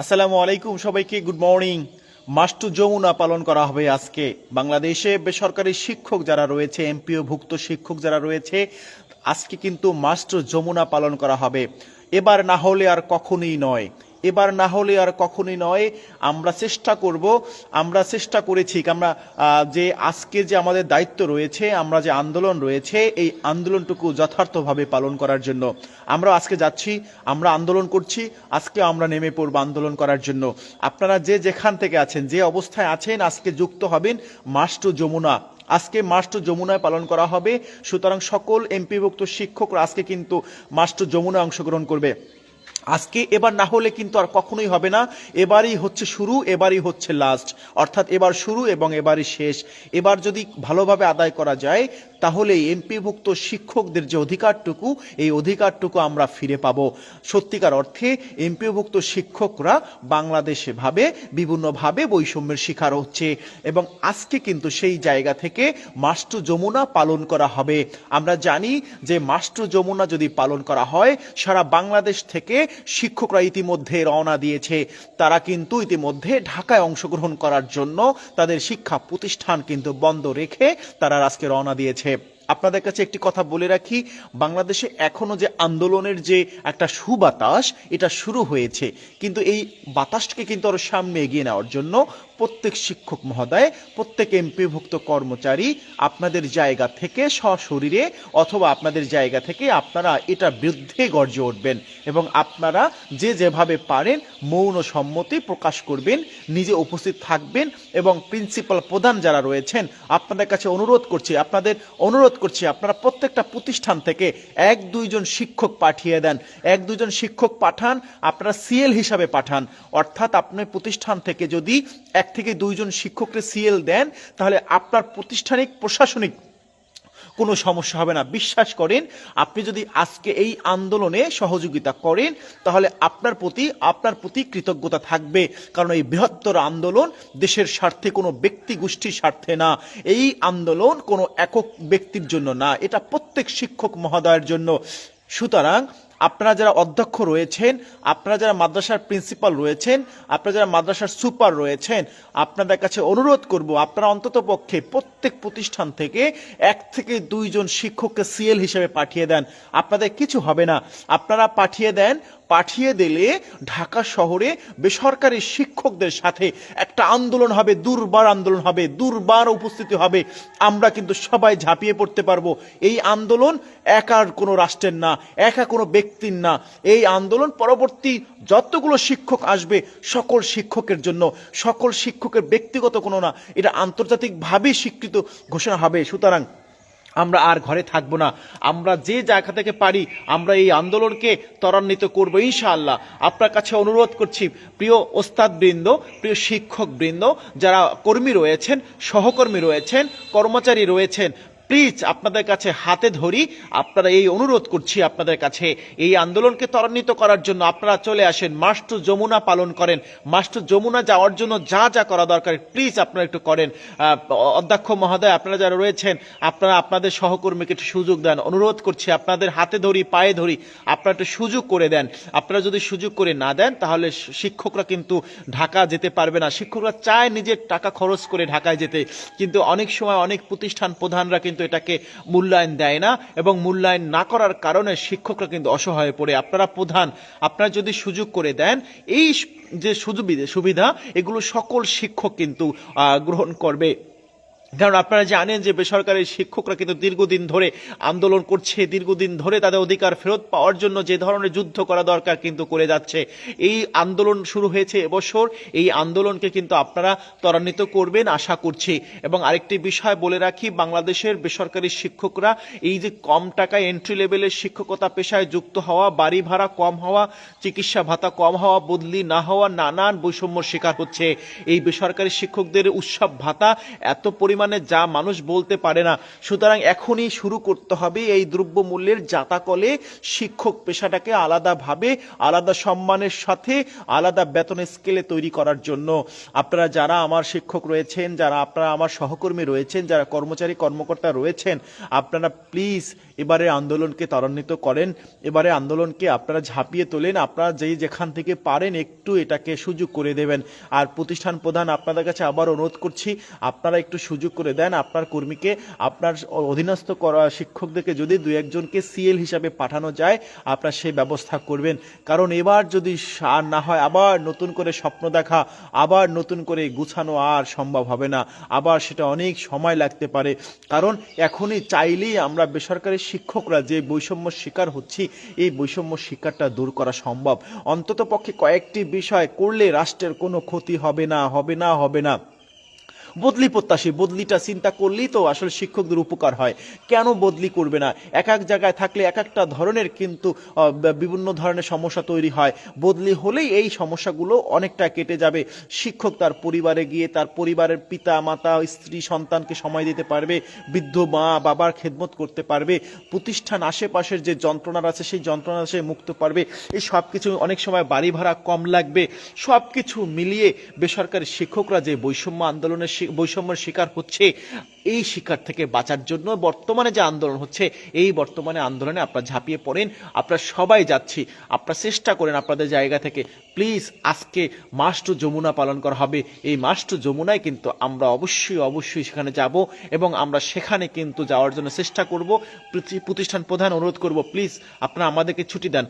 আসসালামু আলাইকুম সবাইকে, গুড মর্নিং। মাস্টু যমুনা পালন করা হবে আজকে। বাংলাদেশে বেসরকারি শিক্ষক যারা রয়েছে, এমপিওভুক্ত শিক্ষক যারা রয়েছে, আজকে কিন্তু মাস্টু যমুনা পালন করা হবে। এবার না হলে আর কখনোই নয়। এবার না হলে আর কখনোই নয়। আমরা চেষ্টা করব, আমরা চেষ্টা করেছি আমরা যে আজকে যে আমাদের দায়িত্ব রয়েছে, আমরা যে আন্দোলন রয়েছে, এই আন্দোলনটুকু যথার্থভাবে পালন করার জন্য। আমরা আজকে যাচ্ছি, আমরা আন্দোলন করছি, আজকে আমরা নেমে পড়ব আন্দোলন করার জন্য। আপনারা যে যেখান থেকে আছেন, যে অবস্থায় আছেন, আজকে যুক্ত হবেন মাস্টু যমুনা। আজকে মাস্টু যমুনায় পালন করা হবে। সুতরাং সকল এমপিভুক্ত শিক্ষকরা আজকে কিন্তু মাস্টু যমুনায় অংশগ্রহণ করবে। আজকে এবার না হলে কিন্তু আর কখনোই হবে না। এবারই হচ্ছে শুরু, এবারই হচ্ছে লাস্ট অর্থাৎ এবার শুরু এবং এবারই শেষ। এবার যদি ভালোভাবে আদায় করা যায়, তাহলে এমপিভুক্ত শিক্ষকদের যে অধিকারটুকু, এই অধিকারটুকু আমরা ফিরে পাবো। সত্যিকার অর্থে এমপিভুক্ত শিক্ষকরা বাংলাদেশে ভাবে, বিভিন্নভাবে বৈষম্যের শিকার হচ্ছে। এবং আজকে কিন্তু সেই জায়গা থেকে মাস্টু যমুনা পালন করা হবে। আমরা জানি যে মাস্টু যমুনা যদি পালন করা হয়, সারা বাংলাদেশ থেকে শিক্ষকরা ইতিমধ্যে রওনা দিয়েছে। তারা কিন্তু ইতিমধ্যে ঢাকায় অংশগ্রহণ করার জন্য তাদের শিক্ষা প্রতিষ্ঠান কিন্তু বন্ধ রেখে তারা আজকে রওনা দিয়েছে। আপনাদের কাছে একটি কথা বলে রাখি, বাংলাদেশে এখনও যে আন্দোলনের যে একটা সুবাতাস, এটা শুরু হয়েছে। কিন্তু এই বাতাসকে কিন্তু আরও সামনে এগিয়ে নেওয়ার জন্য প্রত্যেক শিক্ষক মহোদয়, প্রত্যেক এমপিভুক্ত কর্মচারী আপনাদের জায়গা থেকে সশরীরে অথবা আপনাদের জায়গা থেকে আপনারা এটা বিরুদ্ধে গর্জে উঠবেন এবং আপনারা যে যেভাবে পারেন মৌন সম্মতি প্রকাশ করবেন, নিজে উপস্থিত থাকবেন এবং প্রিন্সিপাল প্রধান যারা রয়েছেন আপনাদের কাছে অনুরোধ করছি, আপনাদের অনুরোধ করছি, আপনারা প্রত্যেকটা প্রতিষ্ঠান থেকে এক দুইজন শিক্ষক পাঠিয়ে দেন, এক দুজন শিক্ষক পাঠান, আপনারা সিএল হিসাবে পাঠান। অর্থাৎ আপনার প্রতিষ্ঠান থেকে যদি এক থেকে দুইজন শিক্ষককে সিএল দেন, তাহলে আপনার প্রতিষ্ঠানিক, প্রশাসনিক কোনো সমস্যা হবে না। বিশ্বাস করেন, আপনি যদি আজকে এই আন্দোলনে সহযোগিতা করেন, তাহলে আপনার প্রতি আপনার প্রতি কৃতজ্ঞতা থাকবে। কারণ এই বৃহত্তর আন্দোলন দেশের স্বার্থে, কোনো ব্যক্তি গোষ্ঠীর স্বার্থে না। এই আন্দোলন কোনো একক ব্যক্তির জন্য না, এটা প্রত্যেক শিক্ষক মহোদয়ের জন্য। সুতরাং আপনারা যারা অধ্যক্ষ রয়েছেন, আপনারা যারা মাদ্রাসার প্রিন্সিপাল রয়েছেন, আপনারা যারা মাদ্রাসার সুপার রয়েছেন, আপনাদের কাছে অনুরোধ করব, আপনারা অন্তত পক্ষে প্রত্যেক প্রতিষ্ঠান থেকে এক থেকে দুইজন শিক্ষককে সিএল হিসেবে পাঠিয়ে দেন। আপনাদের কিছু হবে না। আপনারা পাঠিয়ে দেন পাঠিয়ে দিলে ঢাকা শহরে বেসরকারি শিক্ষকদের সাথে একটা আন্দোলন হবে, দুর্বার আন্দোলন হবে, দুর্বার উপস্থিতি হবে। আমরা কিন্তু সবাই ঝাঁপিয়ে পড়তে পারব। এই আন্দোলন একার কোনো রাষ্ট্রের না, একা কোনো ব্যক্তির না। এই আন্দোলন পরবর্তী যতগুলো শিক্ষক আসবে সকল শিক্ষকের জন্য, সকল শিক্ষকের ব্যক্তিগত কোনো না। এটা আন্তর্জাতিকভাবেই স্বীকৃত ঘোষণা হবে। সুতরাং আমরা আর ঘরে থাকব না। আমরা যে জায়গা থেকে পারি, আমরা এই আন্দোলনকে ত্বরান্বিত করব ইনশাআল্লাহ। আপনার কাছে অনুরোধ করছি, প্রিয় ওস্তাদ বৃন্দ প্রিয় শিক্ষক বৃন্দ যারা কর্মী রয়েছেন, সহকর্মী রয়েছেন, কর্মচারী রয়েছেন প্লিজ আপনাদের কাছে হাতে ধরি, আপনারা এই অনুরোধ করছি আপনাদের কাছে, এই আন্দোলনকে ত্বরান্বিত করার জন্য আপনারা চলে আসেন মাস্টু যমুনা পালন করেন মাস্টু যমুনা যাওয়ার জন্য যা যা করা দরকার, প্লিজ আপনারা একটু করেন। অধ্যক্ষ মহোদয়, আপনারা যারা রয়েছেন, আপনারা আপনাদের সহকর্মীকে একটু সুযোগ দেন, অনুরোধ করছি আপনাদের হাতে ধরি, পায়ে ধরি, আপনারা একটু সুযোগ করে দেন। আপনারা যদি সুযোগ করে না দেন, তাহলে শিক্ষকরা কিন্তু ঢাকা যেতে পারবে না। শিক্ষকরা চায় নিজের টাকা খরচ করে ঢাকায় যেতে, কিন্তু অনেক সময় অনেক প্রতিষ্ঠান প্রধানরা কিন্তু এটাকে মূল্যায়ন দেয় না এবং মূল্যায়ন না করার কারণে শিক্ষকরা কিন্তু অসহায় পড়ে। আপনারা প্রধান, আপনারা যদি সুযোগ করে দেন, এই যে সুবিধা, এগুলো সকল শিক্ষক কিন্তু গ্রহণ করবে। কারণ আপনারা জানেন যে বেসরকারি শিক্ষকরা কিন্তু দীর্ঘদিন ধরে আন্দোলন করছে, দীর্ঘদিন ধরে তাদের অধিকার ফেরত পাওয়ার জন্য যে ধরনের যুদ্ধ করা দরকার কিন্তু করে যাচ্ছে। এই আন্দোলন শুরু হয়েছে এবছর, এই আন্দোলনকে কিন্তু আপনারা ত্বরান্বিত করবেন আশা করছি। এবং আরেকটি বিষয় বলে রাখি, বাংলাদেশের বেসরকারি শিক্ষকরা এই যে কম টাকায় এন্ট্রি লেভেলের শিক্ষকতা পেশায় যুক্ত হওয়া, বাড়ি ভাড়া কম হওয়া, চিকিৎসা ভাতা কম হওয়া, বদলি না হওয়া, নানান বৈষম্য শিকার হচ্ছে। এই বেসরকারি শিক্ষকদের উৎসব ভাতা এত পরিমাণ পরিমাণে যা মানুষ বলতে পারে না। সুতরাং এখনই শুরু করতে হবে এই দ্রব্যমূল্যের জাতাকলে শিক্ষক পেশাটাকে আলাদাভাবে, আলাদা সম্মানের সাথে, আলাদা বেতন স্কেলে তৈরি করার জন্য। আপনারা যারা আমার শিক্ষক রয়েছেন, যারা আপনারা আমার সহকর্মী রয়েছেন, যারা কর্মচারী কর্মকর্তা রয়েছেন, আপনারা প্লিজ এবারে আন্দোলনকে ত্বরান্বিত করেন। এবারে আন্দোলনকে আপনারা ঝাঁপিয়ে তোলেন। আপনারা যেই যেখান থেকে পারেন একটু এটাকে সুযোগ করে দেবেন। আর প্রতিষ্ঠান প্রধান আপনাদের কাছে আবার অনুরোধ করছি, আপনারা একটু সুযোগ করে দেন আপনার কর্মীকে, আপনার অধীনস্থ করা শিক্ষকদেরকে যদি দু একজনকে সিএল হিসাবে পাঠানো যায়, আপনার সেই ব্যবস্থা করবেন। কারণ এবার যদি আর না হয়, আবার নতুন করে স্বপ্ন দেখা, আবার নতুন করে গুছানো আর সম্ভব হবে না। আবার সেটা অনেক সময় লাগতে পারে। কারণ এখনই চাইলেই আমরা বেসরকারি শিক্ষকরা যে বৈষম্য শিকার হচ্ছি, এই বৈষম্য শিকারটা দূর করা সম্ভব। অন্তত পক্ষে কয়েকটি বিষয় করলে রাষ্ট্রের কোনো ক্ষতি হবে না হবে না হবে না। বদলি প্রত্যাশী, বদলিটা চিন্তা করলেই তো আসলে শিক্ষকদের উপকার হয়। কেন বদলি করবে না? এক এক জায়গায় থাকলে এক একটা ধরনের কিন্তু বিভিন্ন ধরনের সমস্যা তৈরি হয়। বদলি হলেই এই সমস্যাগুলো অনেকটা কেটে যাবে। শিক্ষক তার পরিবারে গিয়ে তার পরিবারের পিতা, মাতা, স্ত্রী, সন্তানকে সময় দিতে পারবে, বৃদ্ধ মা, বাবার খেদমত করতে পারবে, প্রতিষ্ঠান আশেপাশের যে যন্ত্রণার আছে সেই যন্ত্রণা সে মুক্ত পারবে। এই সব কিছু অনেক সময় বাড়ি ভাড়া কম লাগবে। সব কিছু মিলিয়ে বেসরকারি শিক্ষকরা যে বৈষম্য আন্দোলনের বৈষম্যের শিকার হচ্ছে এই শিকার থেকে বাঁচার জন্য। বর্তমানে যে আন্দোলন হচ্ছে, এই বর্তমানে আন্দোলনে আপনারা ঝাঁপিয়ে পড়েন, আপনারা সবাই যাচ্ছি, আপনারা চেষ্টা করেন আপনাদের জায়গা থেকে প্লিজ আজকে মাস্ট যমুনা পালন করা হবে। এই মাস্ট যমুনায় কিন্তু আমরা অবশ্যই অবশ্যই সেখানে যাব এবং আমরা সেখানে কিন্তু যাওয়ার জন্য চেষ্টা করব। প্রতিষ্ঠান প্রধান অনুরোধ করব প্লিজ আপনারা আমাদেরকে ছুটি দেন।